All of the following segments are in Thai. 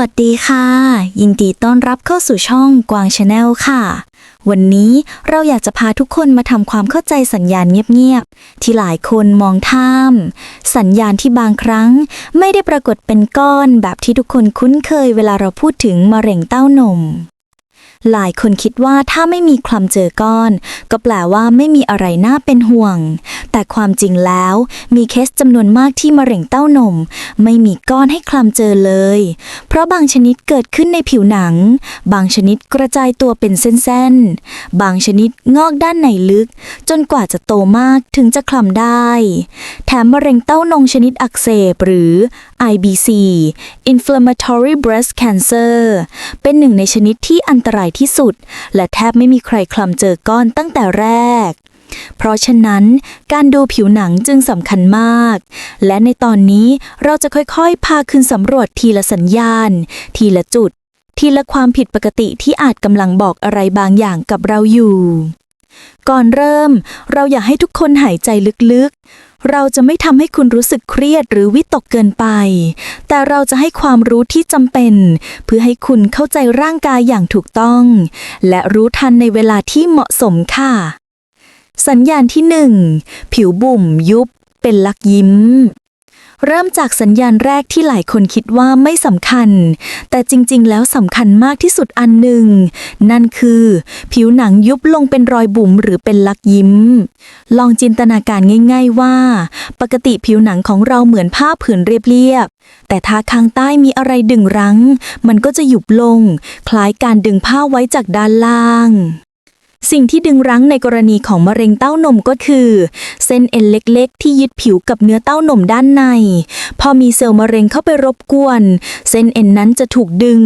วัสดีค่ะ ยินดีต้อนรับเข้าสู่ช่องกวางชาแนลค่ะ วันนี้เราอยากจะพาทุกคนมาทำความเข้าใจสัญญาณเงียบๆ ที่หลายคนมองท่าม สัญญาณที่บางครั้งไม่ได้ปรากฏเป็นก้อนแบบที่ทุกคนคุ้นเคยเวลาเราพูดถึงมะเร็งเต้านม หลายคนคิดว่าถ้าไม่มีคลำเจอก้อน ก็แปลว่าไม่มีอะไรน่าเป็นห่วง แต่ความจริงแล้ว มีเคสจำนวนมากที่มะเร็งเต้านม ไม่มีก้อนให้คลำเจอเลย เพราะบางชนิดเกิดขึ้นในผิวหนัง บางชนิดกระจายตัวเป็นเส้นๆ บางชนิดงอกด้านในลึก จนกว่าจะโตมากถึงจะคลำได้ แถมมะเร็งเต้านมชนิดอักเสบหรือ IBC Inflammatory Breast Cancer เป็นหนึ่งในชนิดที่อันตรายที่สุด และแทบไม่มีใครคลำเจอก้อนตั้งแต่แรก เพราะฉะนั้นการดูผิวหนังจึงสำคัญมาก และในตอนนี้เราจะค่อยๆ พาขึ้นสำรวจทีละสัญญาณ ทีละจุด ทีละความผิดปกติที่อาจกำลังบอกอะไรบางอย่างกับเราอยู่ ก่อนเริ่ม เราอยากให้ทุกคนหายใจลึกๆ เราจะไม่ทำให้คุณรู้สึกเครียดหรือวิตกเกินไป แต่เราจะให้ความรู้ที่จำเป็น เพื่อให้คุณเข้าใจร่างกายอย่างถูกต้อง และรู้ทันในเวลาที่เหมาะสมค่ะ สัญญาณที่หนึ่งผิวบุ่มยุบเป็นลักยิ้ม เริ่มจากสัญญาณแรกที่หลายคนคิดว่าไม่สำคัญ แต่จริงๆ แล้วสำคัญมากที่สุดอันหนึ่ง นั่นคือ ผิวหนังยุบลงเป็นรอยบุ๋มหรือเป็นลักยิ้ม ลองจินตนาการง่าย ๆว่า ปกติผิวหนังของเราเหมือนผ้าผืนเรียบๆ แต่ถ้าข้างใต้มีอะไรดึงรั้ง มันก็จะหยุบลง คล้ายการดึงผ้าไว้จากด้านล่าง สิ่งที่ดึงรั้งในกรณีของมะเร็งเต้านมก็คือ เส้นเอ็นเล็กๆ ที่ยึดผิวกับเนื้อเต้านมด้านใน พอมีเซลล์มะเร็งเข้าไปรบกวน เส้นเอ็นนั้นจะถูกดึง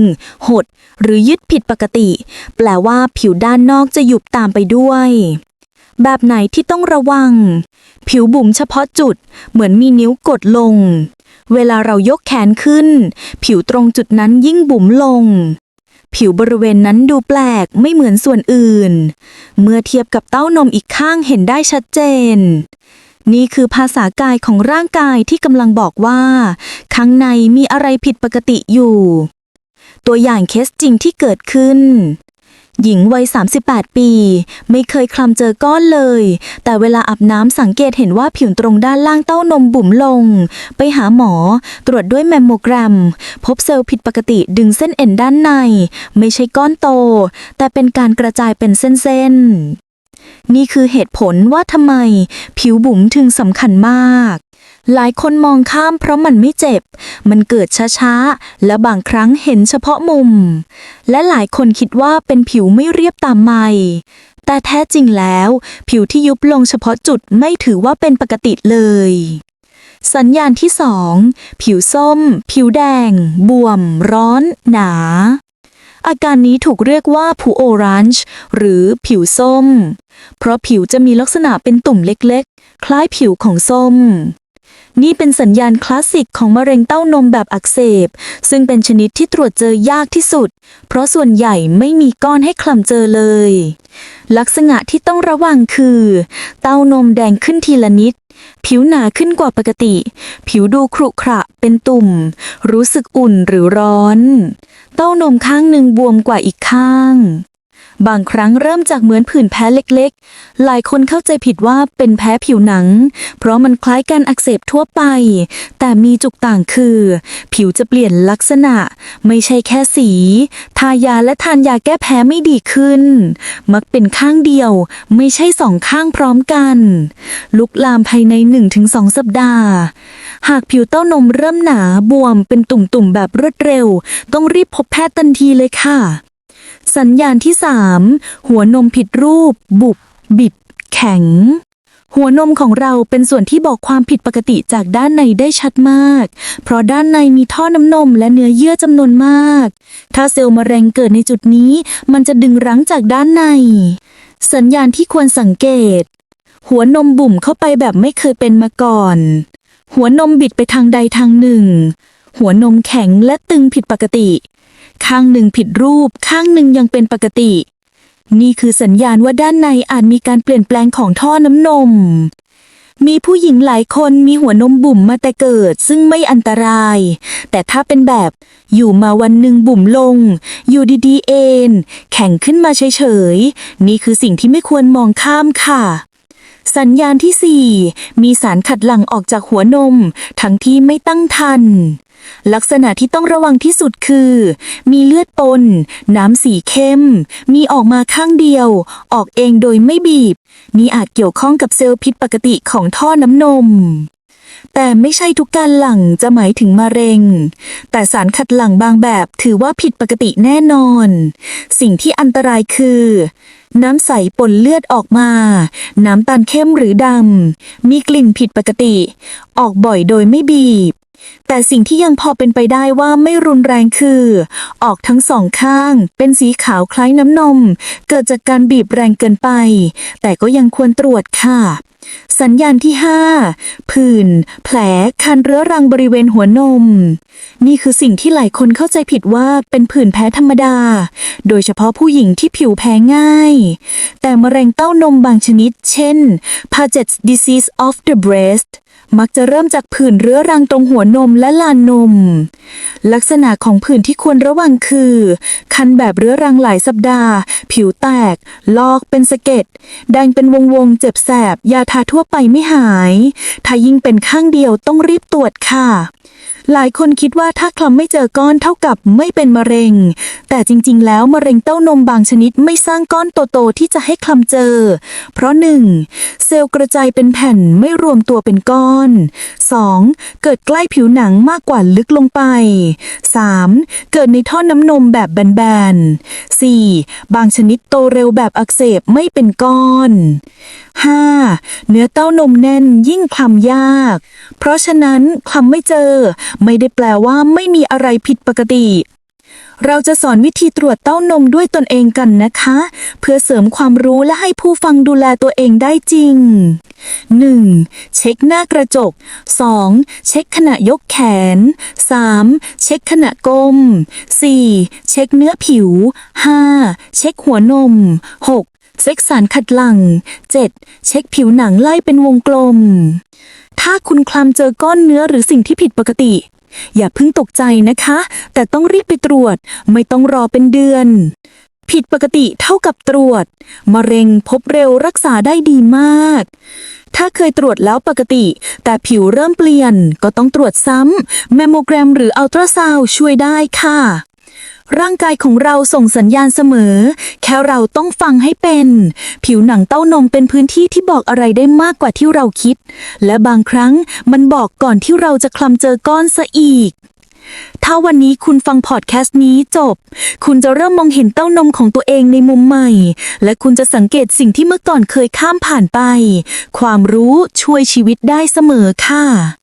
หด หรือยึดผิดปกติ แปลว่าผิวด้านนอกจะหยุบตามไปด้วย แบบไหนที่ต้องระวัง ผิวบุ๋มเฉพาะจุด เหมือนมีนิ้วกดลง เวลาเรายกแขนขึ้น ผิวตรงจุดนั้นยิ่งบุ๋มลง ผิวบริเวณนั้นดูแปลกไม่เหมือนส่วนอื่น เมื่อเทียบกับเต้านมอีกข้างเห็นได้ชัดเจน นี่คือภาษากายของร่างกายที่กำลังบอกว่า ข้างในมีอะไรผิดปกติอยู่ ตัวอย่างเคสจริงที่เกิดขึ้น หญิงวัย 38 ปี ไม่เคยคลำเจอก้อนเลย แต่เวลาอาบน้ำสังเกตเห็นว่าผิวตรงด้านล่างเต้านมบุ๋มลง ไปหาหมอ ตรวจด้วยแมมโมแกรมพบเซลล์ผิดปกติดึงเส้นเอ็นด้านใน ไม่ใช่ก้อนโต แต่เป็นการกระจายเป็นเส้นๆ นี่คือเหตุผลว่าทำไม ผิวบุ๋มถึงสำคัญมาก หลายคนมองข้ามเพราะมันไม่เจ็บ มันเกิดช้าๆ และบางครั้งเห็นเฉพาะมุม และหลายคนคิดว่าเป็นผิวไม่เรียบตามไม่แต่แท้จริงแล้ว ผิวที่ยุบลงเฉพาะจุดไม่ถือว่าเป็นปกติเลย สัญญาณที่สองผิวส้ม ผิวแดง บวม ร้อน หนาอาการนี้ถูกเรียกว่าผูโอรันจ์หรือผิวส้ม เพราะผิวจะมีลักษณะเป็นตุ่มเล็กๆ คล้ายผิวของส้ม นี่เป็นสัญญาณคลาสสิกของมะเร็งเต้านมแบบอักเสบ ซึ่งเป็นชนิดที่ตรวจเจอยากที่สุด เพราะส่วนใหญ่ไม่มีก้อนให้คลำเจอเลย ลักษณะที่ต้องระวังคือ เต้านมแดงขึ้นทีละนิด ผิวหนาขึ้นกว่าปกติ ผิวดูขรุขระเป็นตุ่ม รู้สึกอุ่นหรือร้อน เต้านมข้างหนึ่งบวมกว่าอีกข้าง บางครั้งเริ่มจากเหมือนผื่นแพ้เล็กๆ หลายคนเข้าใจผิดว่าเป็นแพ้ผิวหนัง เพราะมันคล้ายการอักเสบทั่วไป แต่มีจุดต่างคือ ผิวจะเปลี่ยนลักษณะ ไม่ใช่แค่สี ทายาและทานยาแก้แพ้ไม่ดีขึ้น มักเป็นข้างเดียว ไม่ใช่สองข้างพร้อมกัน ลุกลามภายใน 1-2 สัปดาห์ หากผิวเต้านมเริ่มหนาบวมเป็นตุ่มๆแบบรวดเร็ว ต้องรีบพบแพทย์ทันทีเลยค่ะ สัญญาณที่ 3 หัวนมผิดรูป บุบ บิด แข็ง หัวนมของเราเป็นส่วนที่บอกความผิดปกติจากด้านในได้ชัดมาก เพราะด้านในมีท่อน้ำนมและเนื้อเยื่อจำนวนมาก ถ้าเซลล์มะเร็งเกิดในจุดนี้ มันจะดึงรั้งจากด้านใน สัญญาณที่ควรสังเกต หัวนมบุ่มเข้าไปแบบไม่เคยเป็นมาก่อน หัวนมบิดไปทางใดทางหนึ่งหัวนมแข็งและตึงผิดปกติ ข้างหนึ่งผิดรูป ข้างหนึ่งยังเป็นปกติ นี่คือสัญญาณว่าด้านในอาจมีการเปลี่ยนแปลงของท่อน้ำนม มีผู้หญิงหลายคนมีหัวนมบุ๋มมาแต่เกิดซึ่งไม่อันตราย แต่ถ้าเป็นแบบอยู่มาวันหนึ่งบุ๋มลง อยู่ดีๆเองแข็งขึ้นมาเฉยๆ นี่คือสิ่งที่ไม่ควรมองข้ามค่ะสัญญาณที่ 4 มีสารขัดหลั่งออกจากหัวนม ทั้งที่ไม่ตั้งทัน ลักษณะที่ต้องระวังที่สุดคือ มีเลือดปน น้ำสีเข้ม มีออกมาข้างเดียว ออกเองโดยไม่บีบนี่อาจเกี่ยวข้องกับเซลล์ผิดปกติของท่อน้ำนม แต่ไม่ใช่ทุกการหลั่งจะหมายถึงมะเร็ง แต่สารขัดหลั่งบางแบบถือว่าผิดปกติแน่นอน สิ่งที่อันตรายคือ น้ำใสปนเลือดออกมา น้ำตาลเข้มหรือดำ มีกลิ่นผิดปกติ ออกบ่อยโดยไม่บีบ แต่สิ่งที่ยังพอเป็นไปได้ว่าไม่รุนแรงคือ ออกทั้งสองข้าง เป็นสีขาวคล้ายน้ำนม เกิดจากการบีบแรงเกินไป แต่ก็ยังควรตรวจค่ะ สัญญาณที่ 5 ผื่น แผล คันเรื้อรังบริเวณหัวนม นี่คือสิ่งที่หลายคนเข้าใจผิดว่าเป็นผื่นแพ้ธรรมดา โดยเฉพาะผู้หญิงที่ผิวแพ้ง่าย แต่มะเร็งเต้านมบางชนิด เช่น Paget's disease of the breast มักจะเริ่มจากผื่นเรื้อรังตรงหัวนมและลานนม ลักษณะของผื่นที่ควรระวังคือ คันแบบเรื้อรังหลายสัปดาห์ ผิวแตก ลอกเป็นสะเก็ด แดงเป็นวงวงๆเจ็บแสบ ยาทาทั่วไปไม่หาย ถ้ายิ่งเป็นข้างเดียวต้องรีบตรวจค่ะหลายคนคิดว่าถ้าคลำไม่เจอก้อนเท่ากับไม่เป็นมะเร็ง แต่จริงๆ แล้วมะเร็งเต้านมบางชนิดไม่สร้างก้อนโตๆที่จะให้คลำเจอ เพราะ 1. เซลล์กระจายเป็นแผ่นไม่รวมตัวเป็นก้อน 2. เกิดใกล้ผิวหนังมากกว่าลึกลงไป 3. เกิดในท่อน้ำนมแบบแบนๆ 4. บางชนิดโตเร็วแบบอักเสบไม่เป็นก้อน 5. เนื้อเต้านมแน่นยิ่งคลำยาก เพราะฉะนั้นคลำไม่เจอ ไม่ได้แปลว่าไม่มีอะไรผิดปกติ เราจะสอนวิธีตรวจเต้านมด้วยตนเองกันนะคะ เพื่อเสริมความรู้และให้ผู้ฟังดูแลตัวเองได้จริง 1. เช็คหน้ากระจก 2. เช็คขณะยกแขน 3. เช็คขณะก้ม 4. เช็คเนื้อผิว 5. เช็คหัวนม 6. เช็คสารขัดหลัง 7. เช็คผิวหนังไล่เป็นวงกลม ถ้าคุณคลำเจอก้อนเนื้อหรือสิ่งที่ผิดปกติ อย่าเพิ่งตกใจนะคะ แต่ต้องรีบไปตรวจ ไม่ต้องรอเป็นเดือน ผิดปกติเท่ากับตรวจ มะเร็งพบเร็วรักษาได้ดีมาก ถ้าเคยตรวจแล้วปกติ แต่ผิวเริ่มเปลี่ยนก็ต้องตรวจซ้ำแมมโมแกรมหรืออัลตราซาวช่วยได้ค่ะ ร่างกายของเราส่งสัญญาณเสมอ แค่เราต้องฟังให้เป็น ผิวหนังเต้านมเป็นพื้นที่ที่บอกอะไรได้มากกว่าที่เราคิด และบางครั้งมันบอกก่อนที่เราจะคลำเจอก้อนซะอีก ถ้าวันนี้คุณฟังพอดแคสต์นี้จบ คุณจะเริ่มมองเห็นเต้านมของตัวเองในมุมใหม่ และคุณจะสังเกตสิ่งที่เมื่อก่อนเคยข้ามผ่านไป ความรู้ช่วยชีวิตได้เสมอค่ะ